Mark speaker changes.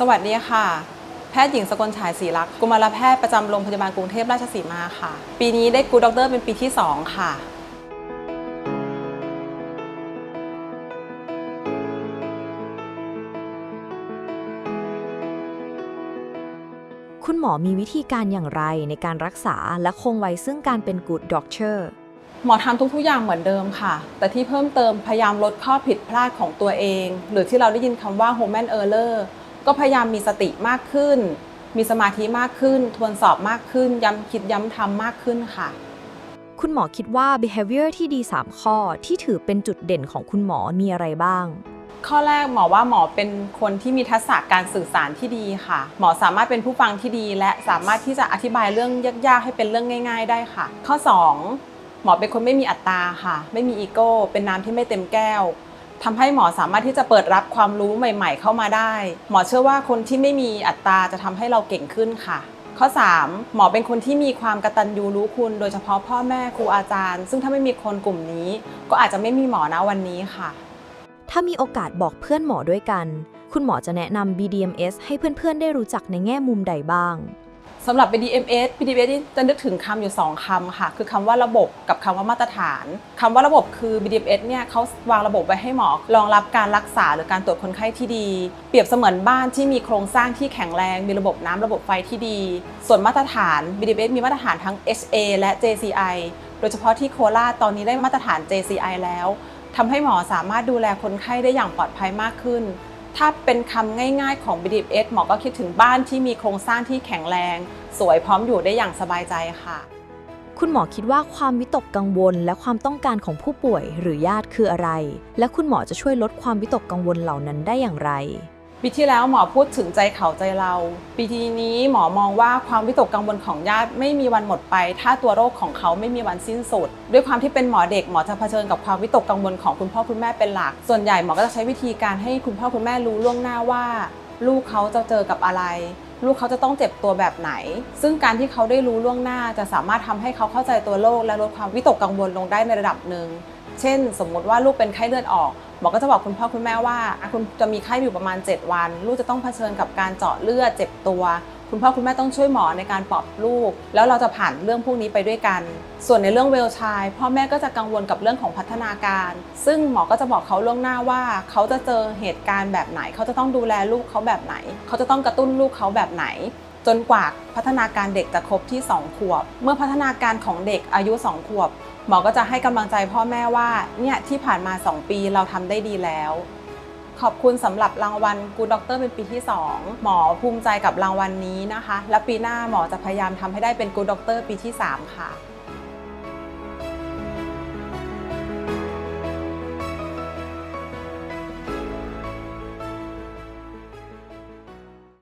Speaker 1: สวัสดีค่ะ แพทย์หญิงสกลฉายศรีรักษ์กุมารแพทย์ประจำโรงพยาบาลกรุงเทพราชสีมาค่ะ ปีนี้ได้กูด็อกเตอร์เป็นปีที่ 2 ค่ะ
Speaker 2: คุณหมอมีวิธีการอย่างไรในการรักษาและคงไว้ซึ่งการเป็น good doctor
Speaker 1: หมอทำทุกๆอย่างเหมือนเดิมค่ะ แต่ที่เพิ่มเติมพยายามลดข้อผิดพลาดของตัวเอง หรือที่เราได้ยินคำว่า human error ก็พยายามมีสติมากขึ้น มีสมาธิมากขึ้น ทวนสอบมากขึ้น ย้ำคิดย้ำทำมากขึ้นค่ะ
Speaker 2: คุณหมอคิดว่า behavior ที่ดี 3 ข้อที่ถือเป็นจุดเด่นของคุณหมอมีอะไรบ้าง
Speaker 1: ข้อแรกหมอว่าหมอเป็นคนที่มีทักษะการสื่อสารที่ดีค่ะ หมอสามารถเป็นผู้ฟังที่ดี และสามารถที่จะอธิบายเรื่องยากๆ ให้เป็นเรื่องง่าย ๆ ได้ค่ะ ข้อ 2 หมอเป็นคนไม่มีอัตราค่ะ ไม่มีอีโก้ เป็นน้ำที่ไม่เต็มแก้ว ทำให้หมอสามารถที่จะเปิดรับความรู้ใหม่ ๆ เข้ามาได้ หมอเชื่อว่าคนที่ไม่มีอัตราจะทำให้เราเก่งขึ้นค่ะ ข้อ 3 หมอเป็นคนที่มีความกระตัญญูรู้คุณ โดยเฉพาะพ่อแม่ครูอาจารย์ ซึ่งถ้าไม่มีคนกลุ่มนี้ ก็อาจจะไม่มีหมอนะวันนี้ค่ะ
Speaker 2: ถ้ามีโอกาสบอกเพื่อนหมอด้วยกัน คุณหมอจะแนะนำ BDMS ให้เพื่อนๆ ได้รู้จักในแง่มุมใดบ้าง
Speaker 1: สำหรับ BDMS BDMS นี่จะนึกถึงคำอยู่ 2คำค่ะ คือคำว่าระบบกับคำว่ามาตรฐาน คำว่าระบบคือ BDMS เนี่ยเขาวางระบบไว้ให้หมอรองรับการรักษาหรือการตรวจคนไข้ที่ดี เปรียบเสมือนบ้านที่มีโครงสร้างที่แข็งแรง มีระบบน้ำระบบไฟที่ดี ส่วนมาตรฐาน BDMS มีมาตรฐานทั้ง HA และ JCI โดยเฉพาะที่โคราชตอนนี้ได้มาตรฐาน JCI แล้วทำให้หมอสามารถดูแลคนไข้ได้อย่างปลอดภัยมากขึ้น ถ้าเป็นคำง่ายๆของ BDMS หมอก็คิดถึงบ้านที่มีโครงสร้างที่แข็งแรง สวยพร้อมอยู่ได้อย่างสบายใจค่ะ
Speaker 2: คุณหมอคิดว่าความวิตกกังวล และความต้องการของผู้ป่วยหรือญาติคืออะไร และคุณหมอจะช่วยลดความวิตกกังวลเหล่านั้นได้อย่างไร
Speaker 1: ปีที่แล้วหมอพูดถึงใจเขาใจเราปีทีนี้หมอมองว่าความวิตกกังวลของญาติไม่มีวันหมดไป ถ้าตัวโรคของเขาไม่มีวันสิ้นสุด ด้วยความที่เป็นหมอเด็กหมอจะเผชิญกับความวิตกกังวลของคุณพ่อคุณแม่เป็นหลัก ส่วนใหญ่หมอก็จะใช้วิธีการให้คุณพ่อคุณแม่รู้ล่วงหน้าว่า ลูกเขาจะเจอกับอะไร ลูกเขาจะต้องเจ็บตัวแบบไหน ซึ่งการที่เขาได้รู้ล่วงหน้าจะสามารถทำให้เขาเข้าใจตัวโรคและลดความวิตกกังวลลงได้ในระดับหนึ่ง เช่น สมมุติว่าลูกเป็นไข้เลือดออกหมอก็จะบอกคุณพ่อคุณแม่ว่า คุณจะมีไข้อยู่ประมาณ 7 วัน ลูกจะต้องเผชิญกับการเจาะเลือดเจ็บตัว คุณพ่อคุณแม่ต้องช่วยหมอในการปลอบลูก แล้วเราจะผ่านเรื่องพวกนี้ไปด้วยกัน ส่วนในเรื่องเวลชายพ่อแม่ก็จะกังวลกับเรื่องของพัฒนาการ ซึ่งหมอก็จะบอกเขาล่วงหน้าว่า เขาจะเจอเหตุการณ์แบบไหน เขาจะต้องดูแลลูกเขาแบบไหน เขาจะต้องกระตุ้นลูกเขาแบบไหน จนกว่าพัฒนาการเด็กจะครบที่ 2 ขวบ เมื่อพัฒนาการของเด็กอายุ 2 ขวบ หมอก็จะให้กำลังใจพ่อแม่ว่าเนี่ยที่ผ่านมา 2 ปีเราทำได้ดีแล้ว ขอบคุณสำหรับรางวัลกูด็อกเตอร์เป็นปีที่ 2 หมอภูมิใจกับรางวัลนี้นะคะ และปีหน้าหมอจะพยายามทำให้ได้เป็นกูด็อกเตอร์ปีที่ 3 ค่ะ